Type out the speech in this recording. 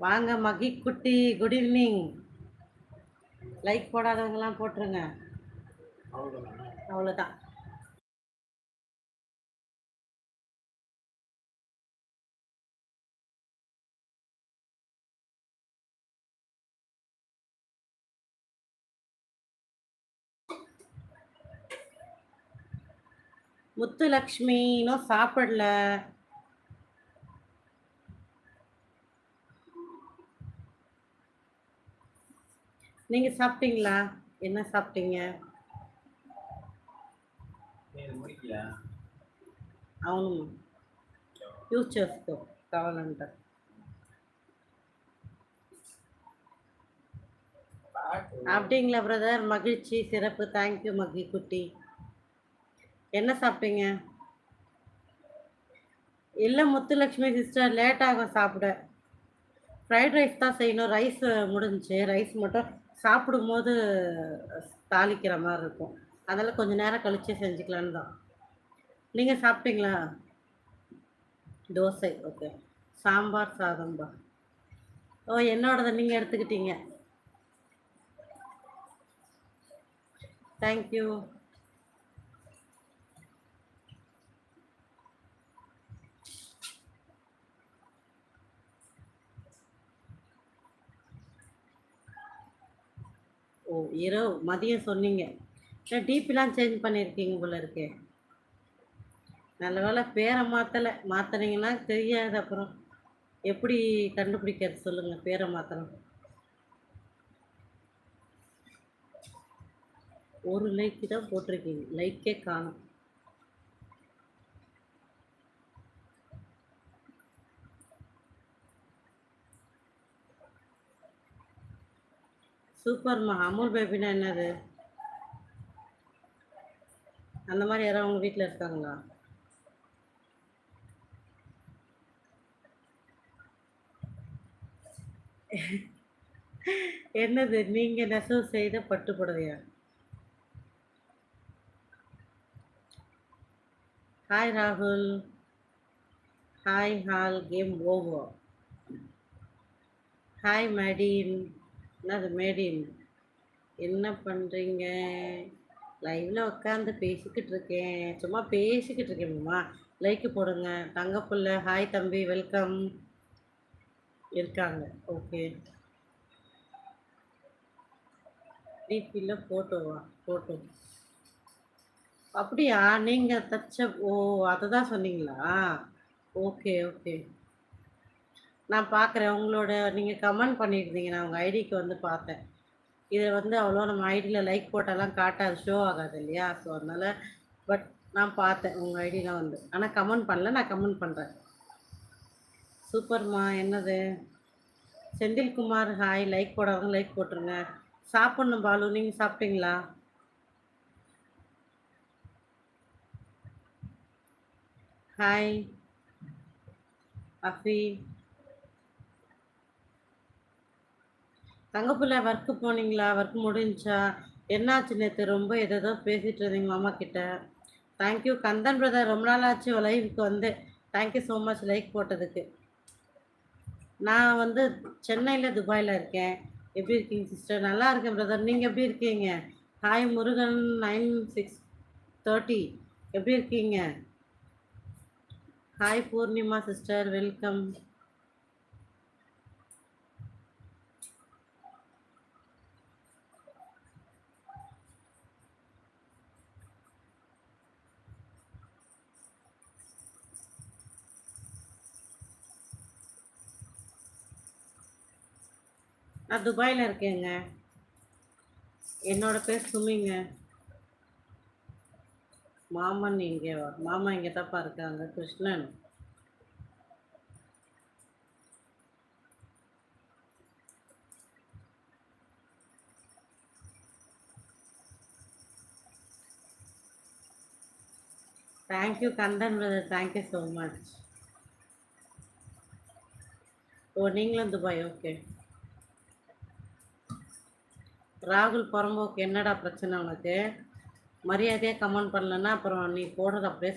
வாங்க மகி குட்டி good evening like போடாதவங்கலாம் போட்டுருங்க. அவ்வளோதான் முத்துலக்ஷ்மி இன்னும் சாப்பிடல. நீங்க சாப்பிட்டீங்களா என்ன சாப்பிட்டீங்க అవును యూజ్ చేసుకో కావాలంట அப்படிங்களா பிரதர் மகிழ்ச்சி சிறப்பு தேங்க்யூ மகி குட்டி என்ன சாப்பிட்டீங்க இல்லை முத்துலக்ஷ்மி சிஸ்டர் லேட் ஆகும் சாப்பிட ஃப்ரைட் ரைஸ் தான் செய்யணும் ரைஸ் முடிஞ்சுச்சு ரைஸ் மட்டும் சாப்பிடும்போது தாளிக்கிற மாதிரி இருக்கும். அதெல்லாம் கொஞ்சம் நேரம் கழிச்சு செஞ்சுக்கலான்னு தான். நீங்கள் சாப்பிட்டீங்களா? தோசை ஓகே சாம்பார் சாதம்பா ஓ என்னோடதை நீங்கள் எடுத்துக்கிட்டீங்க. தேங்க்யூ ஓ இரவு மதியம் சொன்னீங்க. இல்லை டிபிலாம் சேஞ்ச் பண்ணியிருக்கீங்க போல இருக்கே. நல்ல வேலை பேரை மாற்றலை மாற்றினீங்கன்னா தெரியாது அப்புறம். எப்படி கண்டுபிடிக்கிறது சொல்லுங்கள் பேரை மாற்றணும் ஒரு லைக்கு தான் போட்டிருக்கீங்க. லைக்கே காணும். சூப்பர்மா. அமுல் பேபினா என்னது? அந்த மாதிரி யாராவது உங்கள் வீட்டில் இருக்காங்களா? என்னது? நீங்க நெசவு செய்த பட்டு புடவையா? ஹாய் ராகுல் ஹாய் ஹால் கேம் ஓவோ ஹாய் மேடின் என்னது மேடின் என்ன பண்ணுறீங்க லைவில் உட்காந்து பேசிக்கிட்டு இருக்கேன். சும்மா பேசிக்கிட்டு இருக்கேன் மாமா. லைக்கு போடுங்க. பிள்ளை. ஹாய் தம்பி. வெல்கம் இருக்காங்க. ஓகே டிபியில் ஃபோட்டோவா ஃபோட்டோ அப்படியா? நீங்கள் தச்ச ஓ அதை தான் சொன்னீங்களா? ஓகே ஓகே நான் பார்க்குறேன் உங்களோட நீங்கள் கமெண்ட் பண்ணியிருந்தீங்க நான் உங்கள் ஐடிக்கு வந்து பார்த்தேன். இதை வந்து அவ்வளோ நம்ம ஐடியில் லைக் போட்டாலாம் காட்டாது ஷோ ஆகாது இல்லையா? ஸோ அதனால் பட் நான் பார்த்தேன் உங்கள் ஐடியில் வந்து. ஆனால் கமெண்ட் பண்ணல. நான் கமெண்ட் பண்ணுறேன் சூப்பர்மா என்னது? செந்தில்குமார் ஹாய் லைக் போடாதவங்க லைக் போட்டுருங்க. சாப்பிட்ணும் பாலு. நீங்கள் சாப்பிட்டீங்களா? ஹாய் அஃபி. தங்கப்பிள்ளை ஒர்க்கு போனீங்களா? ஒர்க் முடிஞ்சா? என்னாச்சு நேற்று ரொம்ப எதோ பேசிகிட்டு இருந்தீங்க மாமா கிட்ட. தேங்க்யூ கந்தன் பிரதர் ரொம்ப நாள் ஆச்சு லைவுக்கு வந்து. தேங்க்யூ ஸோ மச் லைக் போட்டதுக்கு. நான் வந்து சென்னையில் துபாயில் இருக்கேன். எப்படி இருக்கீங்க சிஸ்டர் நல்லா இருக்கேன் பிரதர் நீங்கள் எப்படி இருக்கீங்க? Hi Murugan nine six thirty எப்படி இருக்கீங்க? ஹாய் பூர்ணிமா சிஸ்டர் வெல்கம் நான் துபாயில் இருக்கேங்க. என்னோட பேர் சுமிங்க. மாமன் இங்கே மாமா இங்கே தான்ப்பா இருக்காங்க Krishnan. Thank you Kandan brother thank you so much oh நீங்களும் துபாய் ஓகே ராகுல் புறம்போக்கு என்னடா பிரச்சனை உனக்கு? மரியாதையாக கமெண்ட் பண்ணலன்னா அப்புறம் நீ போடுறது அப்படியே